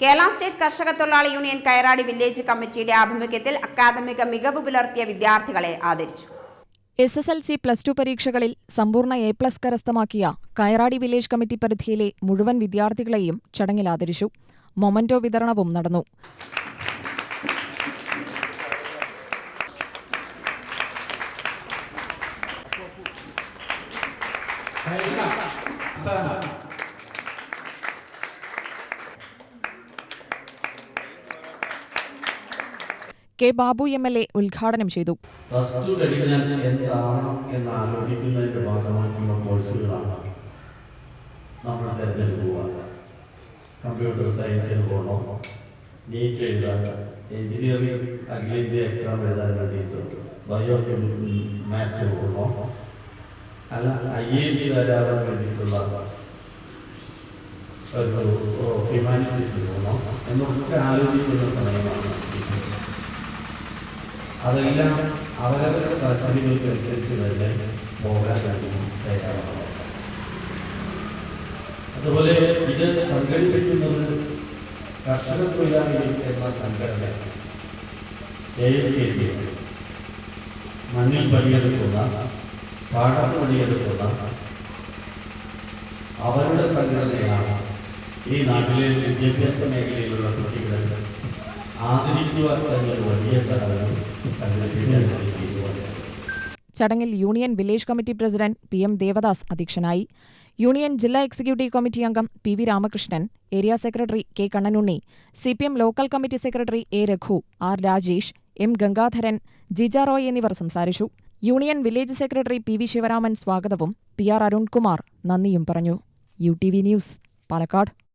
Kerala state കർഷക തൊഴിലാളി union Kayaradi village കമ്മിറ്റിയുടെ ആഭിമുഖ്യത്തിൽ അക്കാദമിക മികവ് പുലർത്തിയ വിദ്യാർത്ഥികളെ ആദരിച്ചു. S S L C plus two പരീക്ഷകളിൽ സമ്പൂർണ എ പ്ലസ് കരസ്ഥമാക്കിയ കയറാടി വില്ലേജ് കമ്മിറ്റി പരിധിയിലെ മുഴുവൻ വിദ്യാർത്ഥികളെയും ചടങ്ങിൽ ആദരിച്ചു. മൊമന്റോ വിതരണവും നടന്നു. K Babu M L A ഉദ്ഘാടനം ചെയ്തു. പ്ലസ് ടു കഴിഞ്ഞാൽ എന്താണ് എന്ന് ആലോചിക്കുന്നതിന്റെ ഭാഗമായിട്ടുള്ള കോഴ്സുകളാണ് നമ്മൾ തിരഞ്ഞെടുക്കുക കമ്പ്യൂട്ടർ സയൻസിന് പോകണോ നീറ്റ് എഴുതാൻ എഞ്ചിനീയറിംഗ് അഖിലേന്ത്യ എക്സാം എഴുതാൻ വേണ്ടി ബയോ മാത്സ് പോകണോ. അല്ല ഐ എ സി തരാൻ വേണ്ടിയിട്ടുള്ള ഒരു ഹ്യൂമാനിറ്റീസ് പോകണോ എന്നൊക്കെ ആലോചിക്കുന്ന സമയമാണ്. അതെല്ലാം അവരവരുടെ താല്പര്യങ്ങൾക്ക് അനുസരിച്ച് തന്നെ പോകാൻ വേണ്ടി തയ്യാറാണ് അതുപോലെ ഇത് സംഘടിപ്പിക്കുന്നത് കർഷക തൊഴിലാളികൾ എന്ന സംഘടന എ എസ് കെ പി മണ്ണിൽ പണിയെടുക്കുന്ന പാടത്ത് പണിയെടുക്കുന്ന അവരുടെ സംഘടനയാണ് ഈ നാട്ടിലെ വിദ്യാഭ്യാസ മേഖലയിലുള്ള കുട്ടികളെ ചടങ്ങിൽ union village committee president P M Devadas അധ്യക്ഷനായി. യൂണിയൻ ജില്ലാ എക്സിക്യൂട്ടീവ് കമ്മിറ്റി അംഗം P V Ramakrishnan area secretary K Kannanunni C P M local committee secretary A Raghu R Rajesh M Gangadharan Jija Roy എന്നിവർ സംസാരിച്ചു. Union village secretary P V Sivaraman സ്വാഗതവും P R Arunkumar നന്ദിയും പറഞ്ഞു. U T V news Palakkad.